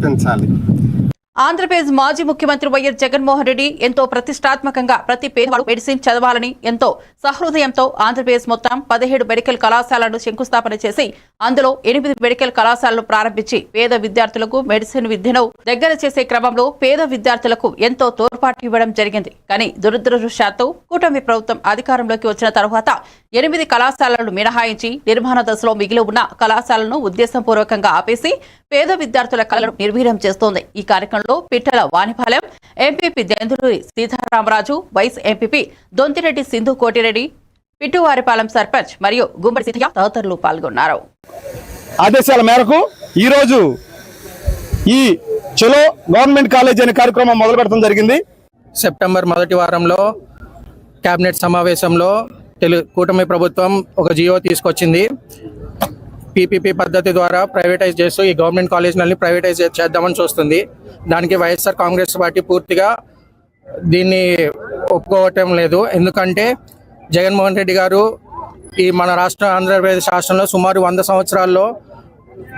Tentale. Andhra Pradesh మాజీ ముఖ్యమంత్రి YS Jaganmohan Reddy ఎంతో ప్రతిష్టాత్మకంగా ప్రతి పేదవాడు మెడిసిన్ చదవాలని ఎంతో సహృదయంతో ఆంధ్రప్రదేశ్ మొత్తం పదిహేడు మెడికల్ కళాశాలను శంకుస్థాపన చేసి అందులో ఎనిమిది మెడికల్ కళాశాలను ప్రారంభించి పేద విద్యార్థులకు మెడిసిన్ విద్యను దగ్గర చేసే క్రమంలో పేద విద్యార్థులకు ఎంతో తోడ్పాటు ఇవ్వడం జరిగింది. కానీ దురదృష్టవశాత్తు కూటమి ప్రభుత్వం అధికారంలోకి వచ్చిన తరువాత ఎనిమిది కళాశాలలను మినహాయించి నిర్మాణ దశలో మిగిలి ఉన్న కళాశాలను ఉద్దేశపూర్వకంగా ఆపేసి పేద విద్యార్థుల కళను నిర్వీర్యం చేస్తోంది. ఈ కార్యక్రమంలో Pittala Vanipalem MPP Jayanthuluri Seetharamaraju vice MPP Dontireddy Sindhu Kotireddy Pittuvaripalem sarpanch మరియు గుమ్మడి సీతయ్య తదితరులు పాల్గొన్నారు. ఆదేశాల మేరకు ఈరోజు ఈ చలో గవర్నమెంట్ కాలేజ్ అనే కార్యక్రమం మొదలు పెట్టడం జరిగింది. సెప్టెంబర్ మొదటి వారంలో కేబినెట్ సమావేశంలో తెలు కూటమి ప్రభుత్వం ఒక జియో తీసుకొచ్చింది. పీపీపీ పద్ధతి ద్వారా ప్రైవేటైజ్ చేస్తూ ఈ గవర్నమెంట్ కాలేజీలని ప్రైవేటైజ్ చేద్దామని చూస్తుంది. దానికి వైఎస్ఆర్ కాంగ్రెస్ పార్టీ పూర్తిగా దీన్ని ఒప్పుకోవటం లేదు. ఎందుకంటే జగన్మోహన్ రెడ్డి గారు ఈ మన రాష్ట్ర ఆంధ్రప్రదేశ్ రాష్ట్రంలో సుమారు వంద సంవత్సరాల్లో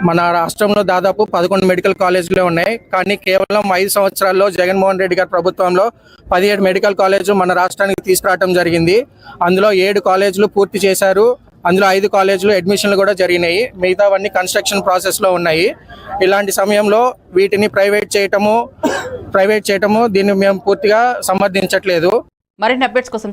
మన రాష్ట్రంలో దాదాపు పదకొండు మెడికల్ కాలేజీలు ఉన్నాయి. కానీ కేవలం ఐదు సంవత్సరాల్లో జగన్మోహన్ రెడ్డి గారి ప్రభుత్వంలో పదిహేడు మెడికల్ కాలేజీలు మన రాష్ట్రానికి తీసుకురావడం జరిగింది. అందులో ఏడు కాలేజీలు పూర్తి చేశారు. అందులో ఐదు కాలేజీలు అడ్మిషన్లు కూడా జరిగినాయి. మిగతావన్నీ కన్స్ట్రక్షన్ ప్రాసెస్లో ఉన్నాయి. ఇలాంటి సమయంలో వీటిని ప్రైవేట్ చేయటము ప్రైవేట్ చేయటము దీన్ని మేము పూర్తిగా సమర్థించట్లేదు. మరిన్ని అప్డేట్స్ కోసం